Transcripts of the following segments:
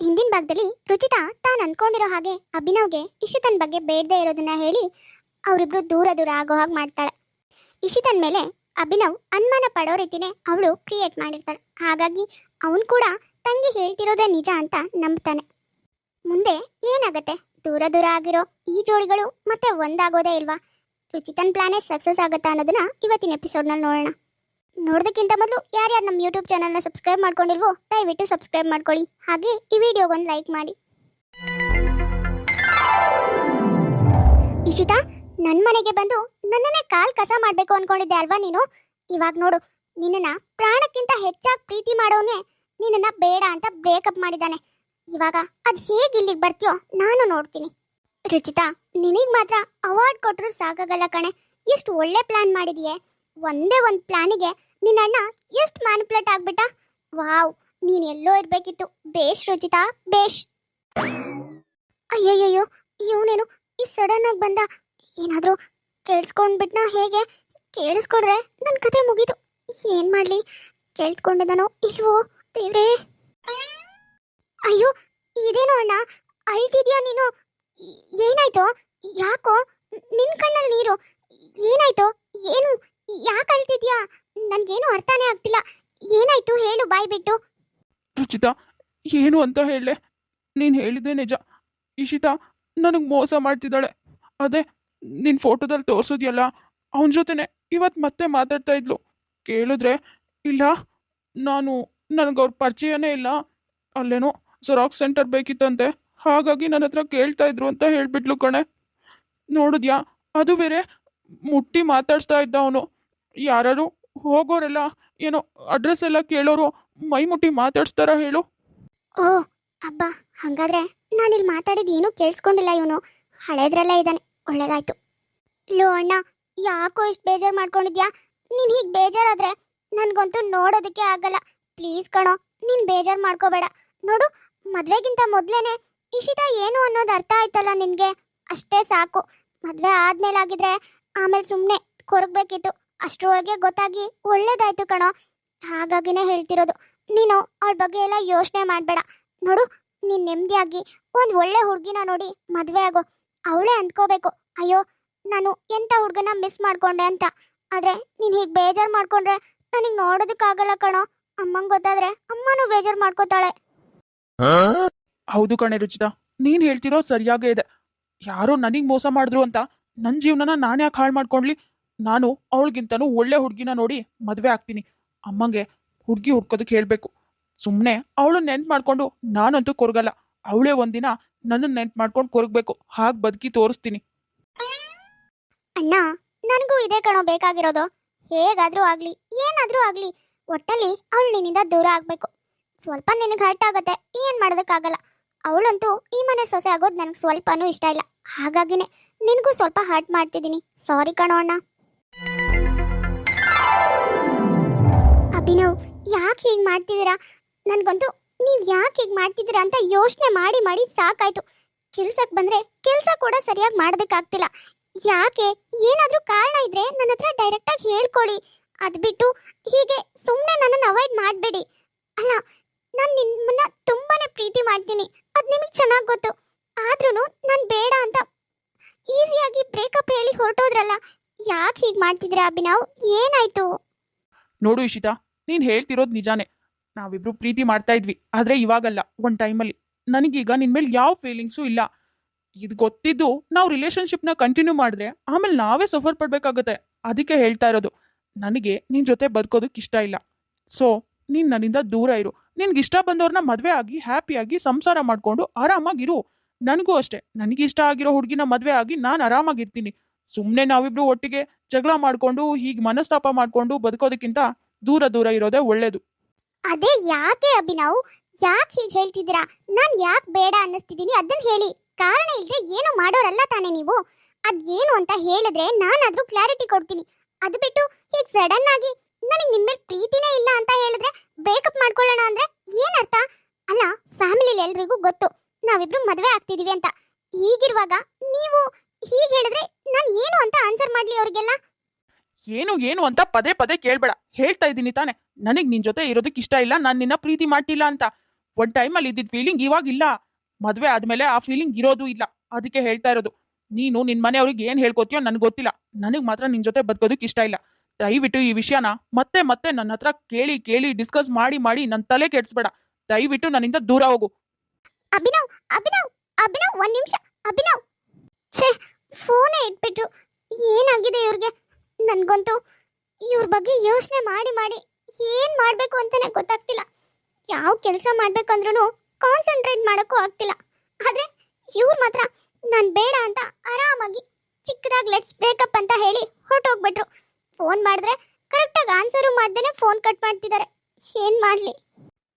ಹಿಂದಿನ ಭಾಗದಲ್ಲಿ ರುಚಿತಾ ತಾನು ಅನ್ಕೊಂಡಿರೋ ಹಾಗೆ ಅಭಿನವ್ಗೆ ಇಶಿತನ್ ಬಗ್ಗೆ ಬೇಡದೇ ಇರೋದನ್ನ ಹೇಳಿ ಅವರಿಬ್ರು ದೂರ ದೂರ ಆಗೋ ಹಾಗೆ ಮಾಡ್ತಾಳೆ. ಇಶಿತನ್ ಮೇಲೆ ಅಭಿನವ್ ಅನುಮಾನ ಪಡೋ ರೀತಿನೇ ಅವಳು ಕ್ರಿಯೇಟ್ ಮಾಡಿರ್ತಾಳೆ. ಹಾಗಾಗಿ ಅವನು ಕೂಡ ತಂಗಿ ಹೇಳ್ತಿರೋದೇ ನಿಜ ಅಂತ ನಂಬ್ತಾನೆ. ಮುಂದೆ ಏನಾಗತ್ತೆ? ದೂರ ದೂರ ಆಗಿರೋ ಈ ಜೋಡಿಗಳು ಮತ್ತೆ ಒಂದಾಗೋದೇ ಇಲ್ವಾ? ರುಚಿತನ್ ಪ್ಲಾನೇ ಸಕ್ಸಸ್ ಆಗುತ್ತಾ ಅನ್ನೋದನ್ನ ಇವತ್ತಿನ ಎಪಿಸೋಡ್ನಲ್ಲಿ ನೋಡೋಣ. ನೋಡೋದಕ್ಕಿಂತ ಮೊದಲು ಯಾರ್ಯಾರು ನಮ್ಮ ಯೂಟ್ಯೂಬ್ ಚಾನಲ್ನ ಸಬ್ಸ್ಕ್ರೈಬ್ ಮಾಡ್ಕೊಂಡಿಲ್ವೋ, ದಯವಿಟ್ಟು ಸಬ್ಸ್ಕ್ರೈಬ್ ಮಾಡ್ಕೊಳ್ಳಿ. ಹಾಗೆ ಈ ವಿಡಿಯೋಗೊಂದು ಲೈಕ್ ಮಾಡಿ. ಇಶಿತಾ ನನ್ನ ಮನೆಗೆ ಬಂದು ನನ್ನನ್ನೇ ಕಾಲ್ ಕಸ ಮಾಡಬೇಕು ಅನ್ಕೊಂಡಿದ್ದೆ ಅಲ್ವಾ ನೀನು? ಇವಾಗ ನೋಡು, ನಿನ್ನನ್ನ ಪ್ರಾಣಕ್ಕಿಂತ ಹೆಚ್ಚಾಗಿ ಪ್ರೀತಿ ಮಾಡೋನೆ ನಿನ್ನನ್ನ ಬೇಡ ಅಂತ ಬ್ರೇಕಪ್ ಮಾಡಿದ್ದಾನೆ. ಇವಾಗ ಅದು ಹೇಗೆ ಇಲ್ಲಿಗೆ ಬರ್ತೀಯೋ ನಾನು ನೋಡ್ತೀನಿ. ರುಚಿತಾ, ನಿನಗೆ ಮಾತ್ರ ಅವಾರ್ಡ್ ಕೊಟ್ಟರು ಸಾಕಾಗಲ್ಲ ಕಣೆ. ಎಷ್ಟು ಒಳ್ಳೆ ಪ್ಲಾನ್ ಮಾಡಿದೀಯೆ. ಒಂದೇ ಒಂದು ಪ್ಲಾನಿಗೆ ನಿನ್ನ ಅಣ್ಣ ಎಷ್ಟು ಮ್ಯಾನಿಪ್ಯುಲೇಟ್ ಆಗ್ಬಿಟ್ಟ? ವಾವ್, ನೀನ್ ಎಲ್ಲೋ ಇರ್ಬೇಕಿತ್ತು. ಬೇಷ್ ರುಚಿತಾ? ಬೇಷ್. ಅಯ್ಯಯ್ಯೋ ಇವನೇನು ಈ ಸಡನ್ ಆಗಿ ಬಂದ? ಏನಾದರೂ ಕೇಳಿಸ್ಕೊಂಡ್ಬಿಟ್ನ ಹೇಗೆ? ಕೇಳಿಸ್ಕೊಂಡ್ರೆ ನನ್ನ ಕತೆ ಮುಗೀತು. ಏನು ಮಾಡ್ಲಿ? ಕೇಳಿಸ್ಕೊಂಡಿದ್ದಾನೋ ಇಲ್ವೋ? ದೇವ್ರೇ. ಅಯ್ಯೋ, ಇದೇನೋ ಅಣ್ಣ? ಅಳ್ತಿದ್ಯಾ ನೀನು? ಏನಾಯ್ತೋ? ಯಾಕೋ? ನಿನ್ ಕಣ್ಣಲ್ಲಿ ನೀರು? ಏನಾಯ್ತು? ಏನು? ಯಾಕೆ ಅಳ್ತಿದ್ಯಾ? ನನ್ಗೇನು ಅರ್ಥನೇ ಆಗ್ತಿಲ್ಲ. ಏನಾಯ್ತು ಹೇಳು, ಬಾಯ್ ಬಿಟ್ಟು. ರುಚಿತಾ, ಏನು ಅಂತ ಹೇಳಲೆ? ನೀನು ಹೇಳಿದೆ ನಿಜ. ಇಶಿತಾ ನನಗೆ ಮೋಸ ಮಾಡ್ತಿದ್ದಾಳೆ. ಅದೇ ನಿನ್ನ ಫೋಟೋದಲ್ಲಿ ತೋರಿಸಿದ್ಯಲ್ಲ, ಅವನ ಜೊತೆನೆ ಇವತ್ತು ಮತ್ತೆ ಮಾತಾಡ್ತಾ ಇದ್ಲು. ಕೇಳಿದ್ರೆ, ಇಲ್ಲ, ನಾನು ನನಗೆ ಅವ್ರ ಪರಿಚಯನೇ ಇಲ್ಲ. ಅಲ್ಲೇನೋ ಜೆರಾಕ್ಸ್ ಸೆಂಟರ್ ಬೇಕಿತ್ತಂತೆ. ಹಾಗಾಗಿ ನನ್ನ ಹತ್ರ ಕೇಳ್ತಾ ಇದ್ರು ಅಂತ ಹೇಳ್ಬಿಟ್ಲು ಕಣೆ. ನೋಡಿದ್ಯಾ, ಅದು ಬೇರೆ, ಮುಟ್ಟಿ ಮಾತಾಡ್ಸ್ತಾ ಇದ್ದ ಅವನು. ಯಾರು ಹೋಗೋರೆಲ್ಲ, ಏನೋ ಅಡ್ರೆಸ್ ಎಲ್ಲ ಕೇಳೋರು ಮೈ ಮುಟ್ಟಿ ಮಾತಾಡ್ಸ್ತಾರ ಹೇಳು? ಓ, ಅಬ್ಬ, ಹಂಗಾದ್ರೆ ನಾನಿಲ್ಲಿ ಮಾತಾಡಿದ ಏನೂ ಕೇಳಿಸ್ಕೊಂಡಿಲ್ಲ ಇವನು. ಹಳೇದ್ರಲ್ಲ ಇದ್ದಾನೆ, ಒಳ್ಳೇದಾಯ್ತು. ಲೋ ಅಣ್ಣ, ಯಾಕೋ ಇಷ್ಟು ಬೇಜಾರು ಮಾಡ್ಕೊಂಡಿದ್ಯಾ? ನೀನು ಹೀಗೆ ಬೇಜಾರಾದ್ರೆ ನನಗಂತೂ ನೋಡೋದಕ್ಕೆ ಆಗಲ್ಲ. ಪ್ಲೀಸ್ ಕಣೋ, ನೀನು ಬೇಜಾರು ಮಾಡ್ಕೋಬೇಡ. ನೋಡು, ಮದುವೆಗಿಂತ ಮೊದಲೇನೆ ಇಶಿತಾ ಏನು ಅನ್ನೋದು ಅರ್ಥ ಆಯ್ತಲ್ಲ ನಿನಗೆ? ಅಷ್ಟೇ ಸಾಕು. ಮದುವೆ ಆದ್ಮೇಲೆ ಆಗಿದ್ರೆ ಆಮೇಲೆ ಸುಮ್ಮನೆ ಕೊರಗಬೇಕಿತ್ತು. ಅಷ್ಟರೊಳಗೆ ಗೊತ್ತಾಗಿ ಒಳ್ಳೇದಾಯ್ತು ಕಣೋ. ಹಾಗಾಗಿನೇ ಹೇಳ್ತಿರೋದು. ನೀನು ಅವಳ ಬಗ್ಗೆ ಎಲ್ಲ ಯೋಚನೆ ಮಾಡಬೇಡ. ನೋಡು, ನೀನ್ ನೆಮ್ಮದಿಯಾಗಿ ಒಂದು ಒಳ್ಳೆ ಹುಡುಗಿನ ನೋಡಿ ಮದುವೆ ಆಗೋ. ಅವಳೇ ಅಂದ್ಕೋಬೇಕು. ಅಯ್ಯೋ, ನಾನು ಎಂಥ ಹುಡುಗನ ಮಿಸ್ ಮಾಡ್ಕೊಂಡೆ ಅಂತ. ಆದ್ರೆ ನೀನ್ ಹೀಗೆ ಬೇಜಾರು ಮಾಡ್ಕೊಂಡ್ರೆ ನನಗೆ ನೋಡೋದಕ್ಕಾಗಲ್ಲ ಕಣೋ. ಅಮ್ಮಂಗೆ ಗೊತ್ತಾದ್ರೆ ಅಮ್ಮನೂ ಬೇಜಾರು ಮಾಡ್ಕೋತಾಳೆ. ಹೌದು ಕಣೆ ರುಚಿತಾ. ನೀನು ಹೇಳ್ತಿರೋ ಸರಿಯಾಗೇ ಇದೆ. ಯಾರೋ ನನಗೆ ಮೋಸ ಮಾಡಿದ್ರು ಅಂತ ನನ್ನ ಜೀವನನ ನಾನು ಯಾಕೆ ಹಾಳು ಮಾಡ್ಕೊಂಡ್ಲಿ. ನಾನು ಅವಳಿಗಿಂತನೂ ಒಳ್ಳೆ ಹುಡುಗಿನ ನೋಡಿ ಮದುವೆ ಆಗ್ತೀನಿ. ಅಮ್ಮಂಗೆ ಹುಡುಗಿ ಹುಡ್ಕೋದಕ್ಕೆ ಹೇಳಬೇಕು ಸುಮ್ಮನೆ ಅವಳು ನೆನ್ಪು ಮಾಡ್ಕೊಂಡು ನಾನಂತೂ ಕೊರಗಲ್ಲ. ಅವಳೇ ಒಂದಿನ ನನ್ನನ್ನು ನೆನ್ಪು ಮಾಡ್ಕೊಂಡು ಕೊರಗಬೇಕು. ಹಾಗೆ ಬದುಕಿ ತೋರಿಸ್ತೀನಿ. ಅಣ್ಣ, ನನಗೂ ಇದೇ ಕಣೋ ಬೇಕಾಗಿರೋದು. ಹೇಗಾದ್ರೂ ಆಗ್ಲಿ, ಏನಾದ್ರೂ ಆಗ್ಲಿ, ಒಟ್ಟಲ್ಲಿ ಅವಳು ನಿನ್ನಿಂದ ದೂರ ಆಗ್ಬೇಕು. ಸ್ವಲ್ಪ ನಿನಗೆ ಹರ್ಟ್ ಆಗುತ್ತೆ, ಏನ್ ಮಾಡೋದಕ್ಕಾಗಲ್ಲ. ಅವಳಂತೂ ಈ ಮನೆ ಸೊಸೆ ಆಗೋದು ನನಗೆ ಸ್ವಲ್ಪನೂ ಇಷ್ಟ ಇಲ್ಲ. ಹಾಗಾಗಿನೇ ನಿನಗೂ ಸ್ವಲ್ಪ ಹರ್ಟ್ ಮಾಡ್ತಿದ್ದೀನಿ. ಸಾರಿ ಕಣೋ ಅಣ್ಣ. ಅಭಿನವ್, ಯಾಕೆ ಹೀಗೆ ಮಾಡ್ತಿದ್ದೀರಾ? ನನಗಂತೂ ನೀವು ಯಾಕೆ ಹೀಗೆ ಮಾಡ್ತಿದ್ದೀರಾ ಅಂತ ಯೋಚನೆ ಮಾಡಿ ಮಾಡಿ ಸಾಕಾಯ್ತು. ಕೆಲ್ಸಕ್ಕೆ ಬಂದ್ರೆ ಕೆಲಸ ಕೂಡ ಸರಿಯಾಗಿ ಮಾಡೋದಕ್ಕಾಗ್ತಿಲ್ಲ ಯಾಕೆ? ಏನಾದರೂ ಕಾರಣ ಇದ್ರೆ ನನ್ನ ಹತ್ರ ಡೈರೆಕ್ಟ್ ಆಗಿ ಹೇಳ್ಕೊಡಿ. ಅದ್ ಬಿಟ್ಟು ಹೀಗೆ ಸುಮ್ಮನೆ ನನ್ನನ್ನು ಅವಾಯ್ಡ್ ಮಾಡಬೇಡಿ. ಅಲ್ಲ, ನಾನು ನಿಮ್ಮನ್ನ ತುಂಬಾನೇ ಪ್ರೀತಿ ಮಾಡ್ತೀನಿ. ಅದು ನಿಮಗೆ ಚೆನ್ನಾಗಿ ಗೊತ್ತು. ಆದ್ರೂ ನಾನು ಬೇಡ ಅಂತ ಈಸಿಯಾಗಿ ಬ್ರೇಕಪ್ ಹೇಳಿ ಹೊರಟೋದ್ರಲ್ಲ ಯಾಕೆ ಹೀಗೆ ಮಾಡ್ತಿದ್ರೆ ಅಭಿನವ್? ಏನಾಯ್ತು? ನೋಡು ಇಶಿತಾ, ನೀನು ಹೇಳ್ತಿರೋದು ನಿಜಾನೇ. ನಾವಿಬ್ರು ಪ್ರೀತಿ ಮಾಡ್ತಾ ಇದ್ವಿ, ಆದರೆ ಇವಾಗಲ್ಲ, ಒಂದು ಟೈಮಲ್ಲಿ. ನನಗೀಗ ನಿನ್ನ ಮೇಲೆ ಯಾವ ಫೀಲಿಂಗ್ಸು ಇಲ್ಲ. ಇದು ಗೊತ್ತಿದ್ದು ನಾವು ರಿಲೇಷನ್ಶಿಪ್ನ ಕಂಟಿನ್ಯೂ ಮಾಡಿದ್ರೆ ಆಮೇಲೆ ನಾವೇ ಸಫರ್ ಪಡ್ಬೇಕಾಗತ್ತೆ. ಅದಕ್ಕೆ ಹೇಳ್ತಾ ಇರೋದು, ನನಗೆ ನಿನ್ನ ಜೊತೆ ಬದುಕೋದಕ್ಕೆ ಇಷ್ಟ ಇಲ್ಲ. ಸೊ ನೀನು ನನ್ನಿಂದ ದೂರ ಇರು. ನಿನ್ಗೆ ಇಷ್ಟ ಬಂದವ್ರನ್ನ ಮದುವೆ ಆಗಿ ಹ್ಯಾಪಿಯಾಗಿ ಸಂಸಾರ ಮಾಡಿಕೊಂಡು ಆರಾಮಾಗಿರು ನನಗೂ ಅಷ್ಟೇ ನನಗೆ ಇಷ್ಟ ಆಗಿರೋ ಹುಡುಗಿನ ಮದುವೆ ಆಗಿ ನಾನು ಆರಾಮಾಗಿರ್ತೀನಿ ಸುಮ್ಮನೆ ನಾವಿಬ್ರು ಒಟ್ಟಿಗೆ ಜಗಳ ಮಾಡ್ಕೊಂಡು, ಹೀಗೆ ಮನಸ್ತಾಪ ಮಾಡ್ಕೊಂಡು ಬದುಕೋದಕ್ಕಿಂತ ದೂರ ದೂರ ಇರೋದೇ ಒಳ್ಳೇದು. ಅದೇ ಯಾಕೆ ಅಭಿನವ್? ಯಾಕೆ ಹೀಗೆ ಹೇಳ್ತಿದ್ದೀರಾ? ನಾನ್ ಯಾಕೆ ಬೇಡ ಅನ್ನಿಸ್ತಿದ್ದೀನಿ ಅದನ್ನ ಹೇಳಿ. ಕಾರಣ ಇಲ್ಲದೆ ಏನು ಮಾಡೋರಲ್ಲ ತಾನೇ ನೀವು. ಅದೇನು ಅಂತ ಹೇಳಿದ್ರೆ ನಾನಾದ್ರೂ ಕ್ಲಾರಿಟಿ ಕೊಡ್ತೀನಿ. ಅದು ಬಿಟ್ಟು ಹೀಗೆ ಸಡನ್ ಆಗಿ ನನಗೆ ನಿಮ್ಮ ಮೇಲೆ ಪ್ರೀತಿನೇ ಇಲ್ಲ ಅಂತ ಹೇಳಿದ್ರೆ ಬ್ರೇಕಪ್ ಮಾಡ್ಕೊಳ್ಳೋಣ ಅಂದ್ರೆ ಏನರ್ಥ? ಅಲ್ಲ ಫ್ಯಾಮಿಲಿಲಿ ಎಲ್ರಿಗೂ ಗೊತ್ತು. ನಾವಿಬ್ರು ಮದುವೆ ಆಗ್ತಿದೀವಿ ಅಂತ. ಹೀಗಿರುವಾಗ ನೀವು ಹೀಗೆ ಹೇಳಿದ್ರೆ ನಾನು ಏನು ಅಂತ ಆನ್ಸರ್ ಮಾಡ್ಲಿ ಅವ್ರಿಗೆಲ್ಲ? ಏನು ಏನು ಅಂತ ಪದೇ ಪದೇ ಕೇಳ್ಬೇಡ. ಹೇಳ್ತಾ ಇದ್ದೀನಿ ತಾನೆ. ನನಗೆ ನಿನ್ ಜೊತೆ ಇರೋದಕ್ಕೆ ಇಷ್ಟ ಇಲ್ಲ ನಾನು ನಿನ್ನ ಪ್ರೀತಿ ಮಾಡ್ತಿಲ್ಲ ಅಂತ. ಒಂದ್ ಟೈಮಲ್ಲಿ ಇದ್ದಿದ್ ಫೀಲಿಂಗ್ ಇವಾಗ ಇಲ್ಲ. ಮದ್ವೆ ಆದ್ಮೇಲೆ ಆ ಫೀಲಿಂಗ್ ಇರೋದು ಇಲ್ಲ. ಅದಕ್ಕೆ ಹೇಳ್ತಾ ಇರೋದು. ನೀನು ನಿನ್ ಮನೆಯವ್ರಿಗೆ ಏನ್ ಹೇಳ್ಕೊತೀಯೋ ನನ್ಗೆ ಗೊತ್ತಿಲ್ಲ. ನನಗ್ ಮಾತ್ರ ನಿನ್ ಜೊತೆ ಬದುಕೋದಕ್ಕೆ ಇಷ್ಟ ಇಲ್ಲ. ದಯವಿಟ್ಟು ಈ ವಿಷಯನ ಮತ್ತೆ ಮತ್ತೆ ನನ್ನ ಹತ್ರ ಕೇಳಿ ಕೇಳಿ ಡಿಸ್ಕಸ್ ಮಾಡಿ ಮಾಡಿ ನನ್ನ ತಲೆ ಕೆಡ್ಸ್ಬೇಡ. ದಯವಿಟ್ಟು ನನ್ನಿಂದ ದೂರ ಹೋಗು. ಅಭಿನವ್ ಅಭಿನವ್ ಅಭಿನವ್ ಒಂದ್ ನಿಮಿಷ. ಅಭಿನವ್. ಛೇ ಫೋನೇ ಇಟ್ಬಿಟ್ರು. ಏನಾಗಿದೆ ಇವ್ರಿಗೆ? ನನಗಂತೂ ಇವ್ರ ಬಗ್ಗೆ ಯೋಚನೆ ಮಾಡಿ ಮಾಡಿ ಏನು ಮಾಡಬೇಕು ಅಂತಾನೆ ಗೊತ್ತಾಗ್ತಿಲ್ಲ. ಯಾವ ಕೆಲಸ ಮಾಡ್ಬೇಕಂದ್ರೂ ಕಾನ್ಸಂಟ್ರೇಟ್ ಮಾಡೋಕ್ಕೂ ಆಗ್ತಿಲ್ಲ. ಆದ್ರೆ ಇವ್ರು ಮಾತ್ರ ನಾನು ಬೇಡ ಅಂತ ಆರಾಮಾಗಿ ಚಿಕ್ಕದಾಗಿ ಲೆಟ್ಸ್ ಬ್ರೇಕಪ್ ಅಂತ ಹೇಳಿ ಹೊರಟೋಗ್ಬಿಟ್ರು. ಫೋನ್ ಮಾಡಿದ್ರೆ ಕರೆಕ್ಟಾಗಿ ಆನ್ಸರು ಮಾಡ್ದೇನೆ ಫೋನ್ ಕಟ್ ಮಾಡ್ತಿದ್ದಾರೆ ಏನ್ ಮಾಡ್ಲಿ?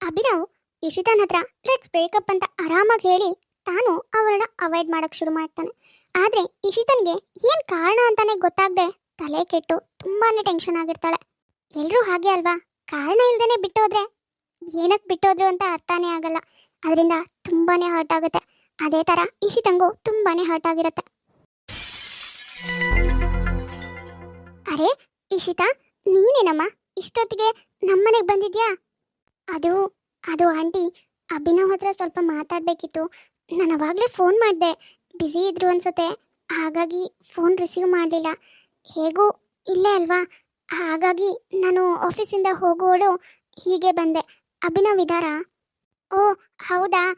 ಅಭಿನವ್, ಇಶಿತಾನ್ ಹತ್ರ ಲೆಟ್ಸ್ ಬ್ರೇಕಪ್ ಅಂತ ಆರಾಮಾಗಿ ಹೇಳಿ ತಾನು ಅವಳನ್ನ ಅವಾಯ್ಡ್ ಮಾಡಕ್ ಶುರು ಮಾಡ್ತಾನೆ. ಆದ್ರೆ ಇಶಿತನ್ಗೆ ಏನ್ ಕಾರಣ ಅಂತಾನೆ ಗೊತ್ತಾಗ್ದೆ ತಲೆ ಕೆಟ್ಟು ತುಂಬಾನೇ ಟೆನ್ಷನ್ ಆಗಿರ್ತಾಳೆ. ಎಲ್ರೂ ಹಾಗೆ ಅಲ್ವಾ? ಕಾರಣ ಇಲ್ದೇನೆ ಬಿಟ್ಟೋದ್ರೆ? ಏನಕ್ ಬಿಟ್ಟೋದ್ರು ಅಂತ ಅರ್ಥನೇ ಆಗಲ್ಲ. ಅದರಿಂದ ತುಂಬಾನೇ ಹರ್ಟ್ ಆಗುತ್ತೆ. ಅದೇ ತರ ಇಶಿತಂಗೂ ತುಂಬಾನೇ ಹರ್ಟ್ ಆಗಿರುತ್ತೆ. ಅರೆ, ಇಶಿತಾ, ನೀನೇನಮ್ಮ? ಇಷ್ಟೊತ್ತಿಗೆ ನಮ್ಮನೆಗೆ ಬಂದಿದ್ಯಾ? ಅದು ಅದು ಆಂಟಿ ಅಭಿನವ್ ಹತ್ರ ಸ್ವಲ್ಪ ಮಾತಾಡಬೇಕಿತ್ತು. ನಾನು ಅವಾಗಲೇ ಫೋನ್ ಮಾಡಿದೆ. ಬ್ಯುಸಿ ಇದ್ರು ಅನ್ಸುತ್ತೆ. ಹಾಗಾಗಿ ಫೋನ್ ರಿಸೀವ್ ಮಾಡಲಿಲ್ಲ. ಹೇಗೂ ಇಲ್ಲೇ ಅಲ್ವಾ? ಹಾಗಾಗಿ ನಾನು ಆಫೀಸಿಂದ ಹೋಗುವಳು ಹೀಗೆ ಬಂದೆ. ಅಭಿನವ್ ಇದ್ದಾರಾ ಓ, ಹೌದಾ?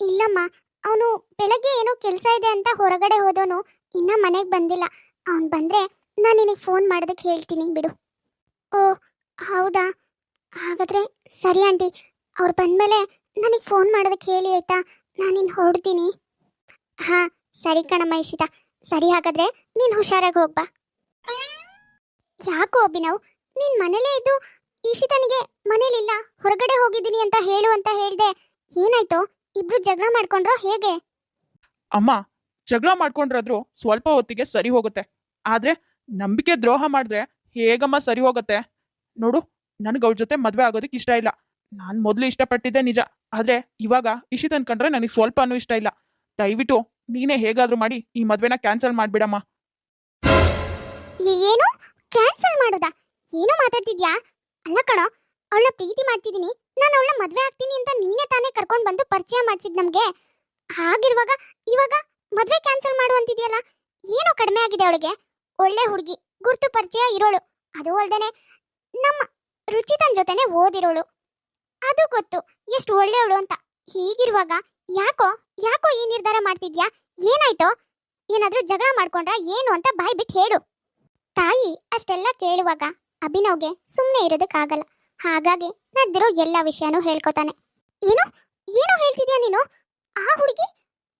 ಇಲ್ಲಮ್ಮ. ಅವನು ಬೆಳಗ್ಗೆ ಏನೋ ಕೆಲಸ ಇದೆ ಅಂತ ಹೊರಗಡೆ ಹೋದವನು. ಇನ್ನ ಮನೆಗೆ ಬಂದಿಲ್ಲ. ಅವನು ಬಂದರೆ ನಾನು ನಿನಗೆ ಫೋನ್ ಮಾಡೋದಕ್ಕೆ ಹೇಳ್ತೀನಿ ಬಿಡು. ಓ, ಹೌದಾ? ಹಾಗಾದರೆ ಸರಿ ಆಂಟಿ. ಅವ್ರು ಬಂದಮೇಲೆ ನನಗೆ ಫೋನ್ ಮಾಡೋದಕ್ಕೆ ಹೇಳಿ ಆಯ್ತಾ? ನಾನಿನ್ನು ಹೊರಡ್ತೀನಿ. ಹಾ, ಸರಿ ಕಣಮ್ಮ ಇಶಿತಾ. ಸರಿ ಹಾಗಾದ್ರೆ ನೀನು ಹುಷಾರಾಗಿ ಹೋಗ್ಬಾ ಯಾಕೋ ಅಭಿನವ್, ನೀನ್ ಮನೇಲೇ ಇದ್ದು ಈಶಿತನಿಗೆ ಮನೇಲಿಲ್ಲ, ಹೊರಗಡೆ ಹೋಗಿದ್ದೀನಿ ಅಂತ ಹೇಳು ಅಂತ ಹೇಳ್ದೆ. ಏನಾಯ್ತು? ಇಬ್ರು ಜಗಳ ಮಾಡ್ಕೊಂಡ್ರೋ ಹೇಗೆ? ಅಮ್ಮ, ಜಗಳ ಮಾಡ್ಕೊಂಡ್ರಾದ್ರೂ ಸ್ವಲ್ಪ ಹೊತ್ತಿಗೆ ಸರಿ ಹೋಗುತ್ತೆ. ಆದ್ರೆ ನಂಬಿಕೆ ದ್ರೋಹ ಮಾಡಿದ್ರೆ ಹೇಗಮ್ಮ ಸರಿ ಹೋಗುತ್ತೆ? ನೋಡು, ನನಗೆ ಅವ್ರ ಜೊತೆ ಮದ್ವೆ ಆಗೋದಕ್ಕೆ ಇಷ್ಟ ಇಲ್ಲ. ನಾನು ಮೊದಲು ಇಷ್ಟಪಟ್ಟಿದ್ದೆ ನಿಜ. ಆದ್ರೆ ಇವಾಗ ಇಶಿತ್ ಅನ್ಕೊಂಡ್ರೆ ನನಗೆ ಸ್ವಲ್ಪನೂ ಇಷ್ಟ ಇಲ್ಲ. ದಯವಿಟ್ಟು ನೀನೇ ಹೇಗಾದರೂ ಮಾಡಿ ಈ ಮದ್ವೆನ ಕ್ಯಾನ್ಸಲ್ ಮಾಡ್ಬಿಡಮ್ಮ. ಏನು? ಕ್ಯಾನ್ಸಲ್ ಮಾಡೋದಾ? ಏನು ಮಾತಾಡ್ತಿದ್ಯಾ? ಅಲ್ಲ ಕಣೋ ಅವಳ ಪ್ರೀತಿ ಮಾಡ್ತಿದ್ದೀನಿ. ನಾನು ಅವಳ ಮದುವೆ ಆಗ್ತೀನಿ ಅಂತ ನೀನೇ ತಾನೇ ಕರ್ಕೊಂಡು ಬಂದು ಪರಿಚಯ ಮಾಡ್ಸಿದ್ ನಮಗೆ. ಹಾಗಿರುವಾಗ ಇವಾಗ ಮದುವೆ ಕ್ಯಾನ್ಸಲ್ ಮಾಡು ಅಂತಿದ್ಯಲ್ಲ? ಏನೋ ಕಡಿಮೆ ಆಗಿದೆ ಅವಳಿಗೆ. ಒಳ್ಳೆ ಹುಡುಗಿ, ಗುರ್ತು ಪರಿಚಯ ಇರೋಳು. ಅದು ಅಲ್ದೇನೆ ನಮ್ಮ ರುಚಿತನ್ ಜೊತೆನೆ ಓದಿರೋಳು. ಅದು ಗೊತ್ತು. ಎಷ್ಟು ಒಳ್ಳೆಯವಳು ಅಂತ. ಹೀಗಿರುವಾಗ ಯಾಕೋ ಯಾಕೋ ಈ ನಿರ್ಧಾರ ಮಾಡ್ತಿದ್ಯಾ? ಏನಾಯ್ತೋ? ಏನಾದ್ರೂ ಜಗಳ ಮಾಡ್ಕೊಂಡ್ರ ಏನು ಅಂತ ಬಾಯ್ ಬಿಟ್ಟು ಹೇಳು. ತಾಯಿ ಅಷ್ಟೆಲ್ಲ ಕೇಳುವಾಗ ಅಭಿನವ್ಗೆ ಸುಮ್ಮನೆ ಇರೋದಕ್ಕಾಗಲ್ಲ. ಹಾಗಾಗಿ ನಡೆದಿರೋ ಎಲ್ಲ ವಿಷಯನೂ ಹೇಳ್ಕೊತಾನೆ. ಏನು? ಏನೋ ಹೇಳ್ತಿದ್ಯಾ ನೀನು? ಆ ಹುಡುಗಿ?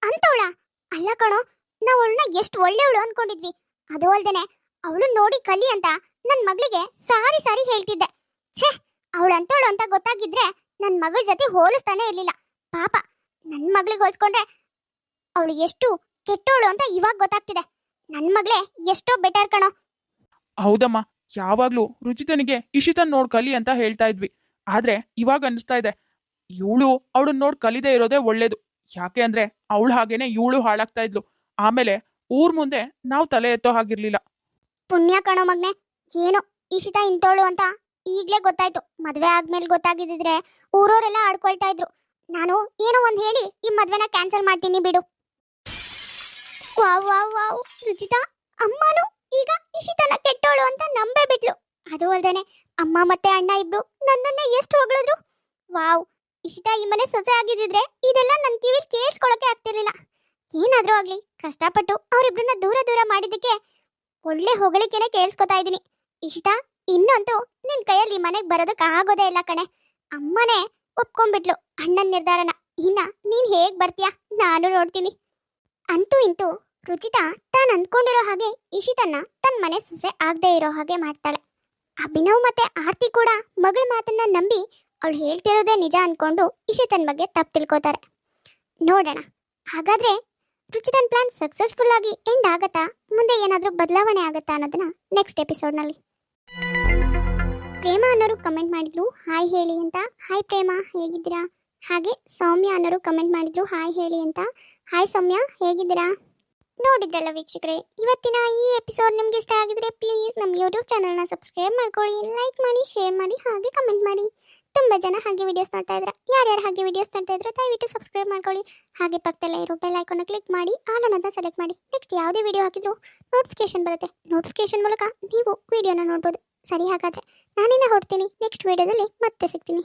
ಅಂತವಳ? ಅಲ್ಲ ಕಣೋ, ನಾವು ಅವಳನ್ನ ಎಷ್ಟು ಒಳ್ಳೆಯವಳು ಅನ್ಕೊಂಡಿದ್ವಿ. ಅದು ಅಲ್ದೇನೆ ಅವಳು ನೋಡಿ ಕಲಿ ಅಂತ ನನ್ನ ಮಗಳಿಗೆ ಸಾರಿ ಸಾರಿ ಹೇಳ್ತಿದ್ದೆ. ಛೇ! ಅವಳು ಅಂತವಳು ಅಂತ ಗೊತ್ತಾಗಿದ್ರೆ ನನ್ನ ಮಗಳ ಜೊತೆ ಹೋಲಿಸ್ತಾನೆ ಇರ್ಲಿಲ್ಲ. ಪಾಪ ನನ್ನ ಮಗಳಿಗೆ ಹೋಲಿಸ್ಕೊಂಡ್ರೆ ಅವಳು ಎಷ್ಟು ಕೆಟ್ಟೋಳು ಅಂತ ಇವಾಗ ಗೊತ್ತಾಗ್ತಿದೆ. ನನ್ನ ಮಗಳೇ ಎಷ್ಟೋ ಬೆಟರ್ ಕಣೋ. ಹೌದಮ್ಮ ಯಾವಾಗ್ಲೂ ರುಚಿತನಿಗೆ ಇಶಿತನ್ ನೋಡ್ ಕಲಿ ಅಂತ ಹೇಳ್ತಾ ಇದ್ವಿ. ಆದ್ರೆ ಇವಾಗ ಅನಿಸ್ತಾ ಇದೆ ಇವಳು ಅವಳನ್ನ ನೋಡ್ ಕಲಿದೇ ಇರೋದೇ ಒಳ್ಳೇದು. ಯಾಕೆ ಅಂದ್ರೆ ಅವಳು ಹಾಗೇನೆ ಇವಳು ಹಾಳಾಗ್ತಾ ಇದ್ಲು. ಆಮೇಲೆ ಊರ್ ಮುಂದೆ ನಾವು ತಲೆ ಎತ್ತೋ ಹಾಗಿರ್ಲಿಲ್ಲ. ಪುಣ್ಯ ಕಣೋ ಮಗ್ನೆ ಏನು ಇಶಿತಾ ಇಂತೋಳು ಅಂತ ಈಗ್ಲೇ ಗೊತ್ತಾಯ್ತು. ಮದ್ವೆ ಆದ್ಮೇಲೆ ಗೊತ್ತಾಗಿದ್ದಿದ್ರೆ ಊರವರೆಲ್ಲ ಆಡ್ಕೊಳ್ತಾ ಇದ್ರು. ನಾನು ಏನೋ ಒಂದ್ ಹೇಳಿ ಈ ಮದ್ವೆನ ಕ್ಯಾನ್ಸಲ್ ಮಾಡ್ತೀನಿ ಬಿಡು. ವಾವ್ ವಾವ್ ವಾವ್, ರುಚಿತಾ, ಅಮ್ಮನು ಈಗ ಇಶಿತನ ಕೆಟ್ಟೋಳು ಅಂತ ನಂಬೇ ಬಿಟ್ಲು. ಅದು ಅಲ್ದೇನೆ, ಅಮ್ಮ ಮತ್ತೆ ಅಣ್ಣ ಇಬ್ರು ನನ್ನನ್ನೇ ಎಷ್ಟು ಹೊಗಳಿದ್ರು. ವಾವ್, ಇಶಿತಾ ಈ ಮನೆ ಸೊಸೆ ಆಗಿದ್ದಿದ್ರೆ ಇದೆಲ್ಲ ನನ್ನ ಕಿವಿಲ್ ಕೇಳಿಸ್ಕೊಳಕ್ಕೆ ಆಗ್ತಿರ್ಲಿಲ್ಲ. ಏನಾದ್ರೂ ಆಗ್ಲಿ, ಕಷ್ಟಪಟ್ಟು ಅವರಿಬ್ರನ್ನ ದೂರ ದೂರ ಮಾಡಿದ್ದಕ್ಕೆ ಒಳ್ಳೆ ಹೊಗಳಿಕೆನೆ ಕೇಳಿಸ್ಕೊತಾ ಇದ್ದೀನಿ. ಇಷ್ಟ ಇನ್ನಂತೂ ನಿನ್ ಕೈಯಲ್ಲಿ ಮನೆಗೆ ಬರೋದಕ್ಕೆ ಆಗೋದೇ ಇಲ್ಲ ಕಣೆ. ಅಮ್ಮನೇ ಒಪ್ಕೊಂಡ್ಬಿಟ್ಲು ಅಣ್ಣನ್ ನಿರ್ಧಾರನ. ಇನ್ನ ನೀನ್ ಹೇಗ್ ಬರ್ತೀಯಾ? ನಾನು ನೋಡ್ತೀನಿ. ಅಂತೂ ಇಂತೂ ರುಚಿತಾ ತಾನು ಅಂದ್ಕೊಂಡಿರೋ ಹಾಗೆ ಇಶಿತನ್ನ ತನ್ನ ಮನೆ ಸೊಸೆ ಆಗದೆ ಇರೋ ಹಾಗೆ ಮಾಡ್ತಾಳೆ. ಅಭಿನವ್ ಮತ್ತೆ ಆರ್ತಿ ಕೂಡ ಮಗಳ ಮಾತನ್ನ ನಂಬಿ ಅವಳು ಹೇಳ್ತಿರೋದೇ ನಿಜ ಅನ್ಕೊಂಡು ಇಶಿತನ್ ಬಗ್ಗೆ ತಪ್ಪು ತಿಳ್ಕೊತಾರೆ. ನೋಡೋಣ, ಹಾಗಾದ್ರೆ ರುಚಿತನ್ ಪ್ಲಾನ್ ಸಕ್ಸಸ್ಫುಲ್ ಆಗಿ ಎಂಡ್ ಆಗತ್ತಾ? ಮುಂದೆ ಏನಾದರೂ ಬದಲಾವಣೆ ಆಗತ್ತಾ ಅನ್ನೋದನ್ನ ನೆಕ್ಸ್ಟ್ ಎಪಿಸೋಡ್ನಲ್ಲಿ ಪ್ರೇಮ ಅನ್ನೋರು ಕಮೆಂಟ್ ಮಾಡಿದ್ರು. ಹಾಯ್ ಹೇಳಿ ಅಂತ. ಹಾಯ್ ಪ್ರೇಮ, ಹೇಗಿದ್ದೀರಾ? ಹಾಗೆ ಸೌಮ್ಯ ಅನ್ನೋರು ಕಮೆಂಟ್ ಮಾಡಿದ್ರು. ಹಾಯ್ ಹೇಳಿ ಅಂತ. ಹಾಯ್ ಸೌಮ್ಯ, ಹೇಗಿದ್ದೀರಾ? ನೋಡಿದ್ರಲ್ಲ ವೀಕ್ಷಕರೇ, ಇವತ್ತಿನ ಈ ಎಪಿಸೋಡ್ ನಿಮ್ಗೆ ಇಷ್ಟ ಆಗಿದ್ರೆ ಪ್ಲೀಸ್ ನಮ್ಮ ಯೂಟ್ಯೂಬ್ ಚಾನಲ್ನ ಸಬ್ಸ್ಕ್ರೈಬ್ ಮಾಡ್ಕೊಳ್ಳಿ ಲೈಕ್ ಮಾಡಿ ಶೇರ್ ಮಾಡಿ, ಹಾಗೆ ಕಮೆಂಟ್ ಮಾಡಿ. ತುಂಬ ಜನ ಹಾಗೆ ವಿಡಿಯೋಸ್ ನೋಡ್ತಾ ಇದ್ರ. ಯಾರ್ಯಾರು ಹಾಗೆ ವಿಡಿಯೋಸ್ ನೋಡ್ತಾ ಇದ್ರು ದಯವಿಟ್ಟು ಸಬ್ಸ್ಕ್ರೈಬ್ ಮಾಡ್ಕೊಳ್ಳಿ. ಹಾಗೆ ಪಕ್ಕದಲ್ಲೇ ಇರೋ ಬೆಲ್ ಐಕಾನ್ ಕ್ಲಿಕ್ ಮಾಡಿ ಆಲ್ ಅನ್ನೋದನ್ನ ಸೆಲೆಕ್ಟ್ ಮಾಡಿ. ನೆಕ್ಸ್ಟ್ ಯಾವುದೇ ವಿಡಿಯೋ ಹಾಕಿದ್ರು ನೋಟಿಫಿಕೇಶನ್ ಬರುತ್ತೆ. ನೋಟಿಫಿಕೇಶನ್ ಮೂಲಕ ನೀವು ವಿಡಿಯೋನ ನೋಡ್ಬೋದು. ಸರಿ ಹಾಗಾದ್ರೆ ನಾನಿನ್ನ ಹೊಡ್ತೀನಿ ನೆಕ್ಸ್ಟ್ ವಿಡಿಯೋದಲ್ಲಿ ಮತ್ತೆ ಸಿಗ್ತೀನಿ.